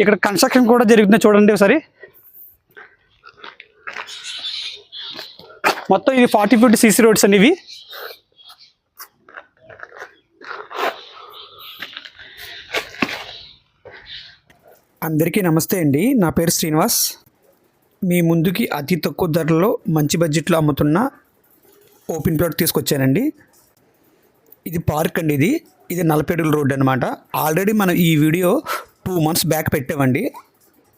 ఇక్కడ కన్స్ట్రక్షన్ కూడా జరుగుతుంది చూడండి ఒకసారి. మొత్తం ఇది ఫార్టీ ఫిఫ్టీ సీసీ రోడ్స్ అండి ఇవి. అందరికీ నమస్తే అండి. నా పేరు శ్రీనివాస్. మీ ముందుకి అతి తక్కువ ధరలో మంచి బడ్జెట్లో అమ్ముతున్న ఓపెన్ ప్లాట్ తీసుకొచ్చానండి. ఇది పార్క్ అండి ఇది. ఇది నలపేడుల రోడ్ అనమాట ఆల్రెడీ మనం ఈ వీడియో టూ మంత్స్ బ్యాక్ పెట్టామండి.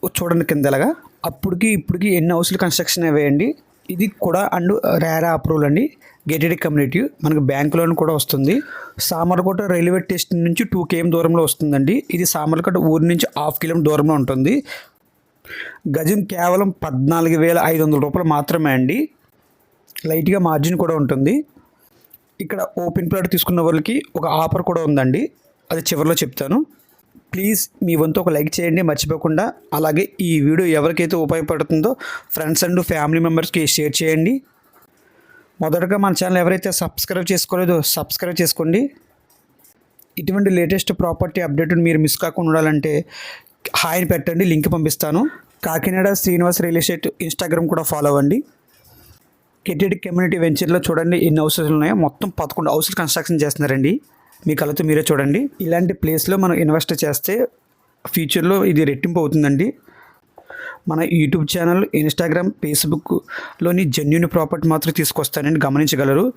చూడండి కిందలాగా. అప్పటికి ఇప్పటికి ఎన్ని హౌస్లు కన్స్ట్రక్షన్ అయ్యాయండి. ఇది కూడా అండ్ రేరా అప్రూవల్ అండి. Gated community. మనకు బ్యాంక్ లోన్ కూడా వస్తుంది. సామర్లకోట రైల్వే స్టేషన్ నుంచి టూ కేఎం దూరంలో వస్తుందండి. ఇది సామర్లకోట ఊరి నుంచి హాఫ్ కిలోమీటర్ దూరంలో ఉంటుంది. గజం కేవలం పద్నాలుగు వేల ఐదు వందల రూపాయలు మాత్రమే అండి. లైట్గా మార్జిన్ కూడా ఉంటుంది. ఇక్కడ ఓపెన్ ప్లాట్ తీసుకున్న వాళ్ళకి ఒక ఆఫర్ కూడా ఉందండి. అది చివరిలో చెప్తాను. ప్లీజ్ మీ వంతు ఒక లైక్ చేయండి మర్చిపోకుండా. అలాగే ఈ వీడియో ఎవరికైతే ఉపయోగపడుతుందో ఫ్రెండ్స్ అండ్ ఫ్యామిలీ మెంబర్స్కి షేర్ చేయండి. మొదటగా మన ఛానల్ ఎవరైతే సబ్స్క్రైబ్ చేసుకోలేదో సబ్స్క్రైబ్ చేసుకోండి. ఇటువంటి లేటెస్ట్ ప్రాపర్టీ అప్డేట్ మీరు మిస్ కాకుండా ఉండాలంటే హాయిని పెట్టండి లింక్ పంపిస్తాను. Kakinada Srinivas real estate Instagram కూడా ఫాలో అవ్వండి. కెటెడ్ కమ్యూనిటీ వెంచర్లో చూడండి ఎన్ని హౌసెస్ ఉన్నాయో. మొత్తం పదకొండు హౌసెస్ కన్స్ట్రక్షన్ చేస్తున్నారండి. మీ కళ్ళతో మీరే చూడండి. ఇలాంటి ప్లేస్లో మనం ఇన్వెస్ట్ చేస్తే ఫ్యూచర్లో ఇది రెట్టింపు అవుతుందండి. మన యూట్యూబ్ ఛానల్ ఇన్స్టాగ్రామ్ ఫేస్బుక్లోని జెన్యున్ ప్రాపర్టీ మాత్రం తీసుకొస్తానండి గమనించగలరు.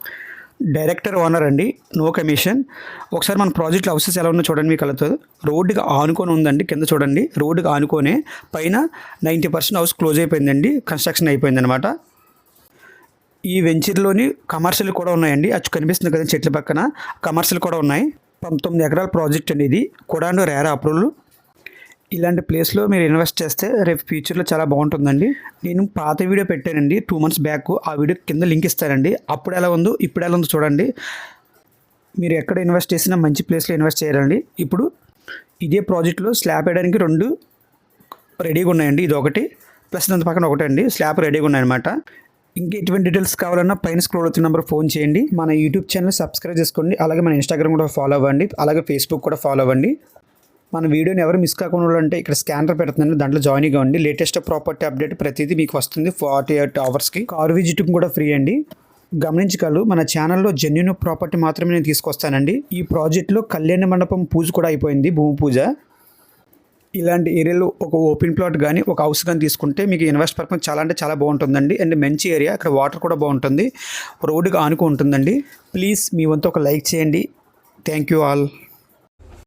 డైరెక్టర్ ఓనర్ అండి. నో కమిషన్ ఒకసారి మన ప్రాజెక్ట్లో హౌసెస్ ఎలా ఉన్నా చూడండి మీ కళ్ళతో. రోడ్డుకి ఆనుకొని ఉందండి. కింద చూడండి. రోడ్డుకి ఆనుకొనే పైన నైంటీ పర్సెంట్ హౌస్ క్లోజ్ అయిపోయిందండి. కన్స్ట్రక్షన్ అయిపోయిందనమాట ఈ వెంచర్లోని కమర్షియల్ కూడా ఉన్నాయండి. అచ్చు కనిపిస్తుంది కదా చెట్ల పక్కన. కమర్షియల్ కూడా ఉన్నాయి. పంతొమ్మిది ఎకరాల ప్రాజెక్ట్ అండి ఇది. రేర్ రేరా అప్రూవల్. ఇలాంటి ప్లేస్లో మీరు ఇన్వెస్ట్ చేస్తే రేపు ఫ్యూచర్లో చాలా బాగుంటుందండి. నేను పాత వీడియో పెట్టానండి టూ మంత్స్ బ్యాక్. ఆ వీడియో కింద లింక్ ఇస్తానండి. అప్పుడు ఎలా ఉందో ఇప్పుడు ఎలా ఉందో చూడండి. మీరు ఎక్కడ ఇన్వెస్ట్ చేసినా మంచి ప్లేస్లో ఇన్వెస్ట్ చేయాలండి. ఇప్పుడు ఇదే ప్రాజెక్ట్లో స్లాబ్ వేయడానికి రెండు రెడీగా ఉన్నాయండి. ఇది ఒకటి ప్లస్ దాని పక్కన ఒకటి అండి స్లాబ్ రెడీగా ఉన్నాయన్నమాట. ఇంకా ఎటువంటి డీటెయిల్స్ కావాలన్నా పైన స్క్రోల్ వచ్చిన నెంబర్ ఫోన్ చేయండి. మన యూట్యూబ్ ఛానల్ సబ్స్క్రైబ్ చేసుకోండి. అలాగే మన ఇన్స్టాగ్రామ్ కూడా ఫాలో అవ్వండి. అలాగే ఫేస్బుక్ కూడా ఫాలో అవ్వండి. మన వీడియోని ఎవరు మిస్ కాకుండా అంటే ఇక్కడ స్కానర్ పెడుతున్నాను దాంట్లో జాయిన్ కావండి లేటెస్ట్ ప్రాపర్టీ అప్డేట్ ప్రతిదీ మీకు వస్తుంది. ఫార్టీ ఎయిట్ అవర్స్కి కార్ విజిటింగ్ కూడా ఫ్రీ అండి. గమనించగలరు మన ఛానల్లో జెన్యున్ ప్రాపర్టీ మాత్రమే నేను తీసుకొస్తానండి. ఈ ప్రాజెక్ట్లో కళ్యాణ మండపం పూజ కూడా అయిపోయింది. భూమి పూజ. ఇలాంటి ఏరియాలో ఒక ఓపెన్ ప్లాట్ కానీ ఒక హౌస్ కానీ తీసుకుంటే మీకు ఇన్వెస్ట్ పర్పస్ చాలా అంటే చాలా బాగుంటుందండి. అండ్ మంచి ఏరియా అక్కడ వాటర్ కూడా బాగుంటుంది. రోడ్డుకి ఆనుకు ఉంటుందండి ప్లీజ్ మీ వంతు ఒక లైక్ చేయండి. Thank you all